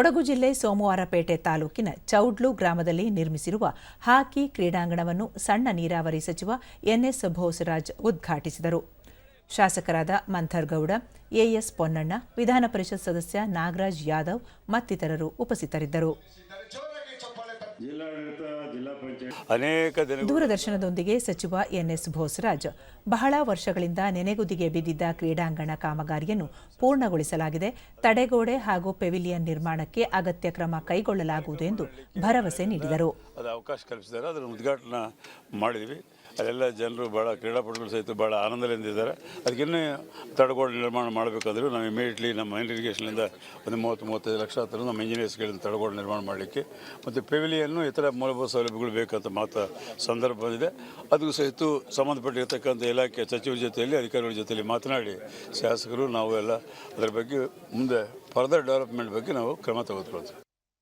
ಕೊಡಗು ಜಿಲ್ಲೆ ಸೋಮವಾರಪೇಟೆ ತಾಲೂಕಿನ ಚೌಡ್ಲು ಗ್ರಾಮದಲ್ಲಿ ನಿರ್ಮಿಸಿರುವ ಹಾಕಿ ಕ್ರೀಡಾಂಗಣವನ್ನು ಸಣ್ಣ ನೀರಾವರಿ ಸಚಿವ ಎನ್ಎಸ್ ಭೋಸರಾಜ್ ಉದ್ಘಾಟಿಸಿದರು. ಶಾಸಕರಾದ ಮಂಥರ್ ಗೌಡ ಎಎಸ್ ಪೊನ್ನಣ್ಣ ವಿಧಾನ ಪರಿಷತ್ ಸದಸ್ಯ ನಾಗರಾಜ್ ಯಾದವ್ ಮತ್ತಿತರರು ಉಪಸ್ಥಿತರಿದ್ದರು. ದೂರದರ್ಶನದೊಂದಿಗೆ ಸಚಿವ ಎನ್ಎಸ್ ಭೋಸರಾಜ್ ಬಹಳ ವರ್ಷಗಳಿಂದ ನೆನೆಗುದಿಗೆ ಬಿದ್ದಿದ್ದ ಕ್ರೀಡಾಂಗಣ ಕಾಮಗಾರಿಯನ್ನು ಪೂರ್ಣಗೊಳಿಸಲಾಗಿದೆ. ತಡೆಗೋಡೆ ಹಾಗೂ ಪೆವಿಲಿಯನ್ ನಿರ್ಮಾಣಕ್ಕೆ ಅಗತ್ಯ ಕ್ರಮ ಕೈಗೊಳ್ಳಲಾಗುವುದು ಎಂದು ಭರವಸೆ ನೀಡಿದರು. ಅದು ಅವಕಾಶ ಕಲ್ಪಿಸಿದ್ದಾರೆ. ಅದನ್ನು ಉದ್ಘಾಟನೆ ಮಾಡಿದ್ವಿ. ಅಲ್ಲೆಲ್ಲ ಜನರು ಭಾಳ ಕ್ರೀಡಾಪಟುಗಳು ಸಹಿತ ಭಾಳ ಆನಂದದಿಂದ ಇದ್ದಾರೆ. ಅದಕ್ಕಿನ್ನೂ ತಡೆಗೋಡೆ ನಿರ್ಮಾಣ ಮಾಡಬೇಕಾದ್ರೂ ನಾವು ಇಮಿಡಿಯೇಟ್ಲಿ ನಮ್ಮ ಇರಿಗೇಷನಿಂದ ಒಂದು ಮೂವತ್ತು ಮೂವತ್ತೈದು ಲಕ್ಷ ಹತ್ತಿರ ನಮ್ಮ ಇಂಜಿನಿಯರ್ಸ್ಗಳಿಂದ ತಡೆಗೋಡೆ ನಿರ್ಮಾಣ ಮಾಡಲಿಕ್ಕೆ. ಮತ್ತು ಪೆವಿಲಿಯನ್ನು ಇತರ ಮೂಲಭೂತ ಸೌಲಭ್ಯಗಳು ಬೇಕಂತ ಮಾತು ಸಂದರ್ಭ ಬಂದಿದೆ. ಅದಕ್ಕೂ ಸಹಿತ ಸಂಬಂಧಪಟ್ಟಿರ್ತಕ್ಕಂಥ ಇಲಾಖೆ ಸಚಿವರ ಜೊತೆಯಲ್ಲಿ, ಅಧಿಕಾರಿಗಳ ಜೊತೆಯಲ್ಲಿ ಮಾತನಾಡಿ ಶಾಸಕರು, ನಾವು ಎಲ್ಲ ಅದರ ಬಗ್ಗೆ ಮುಂದೆ ಫರ್ದರ್ ಡೆವಲಪ್ಮೆಂಟ್ ಬಗ್ಗೆ ನಾವು ಕ್ರಮ ತೆಗೆದುಕೊಳ್ತೀವಿ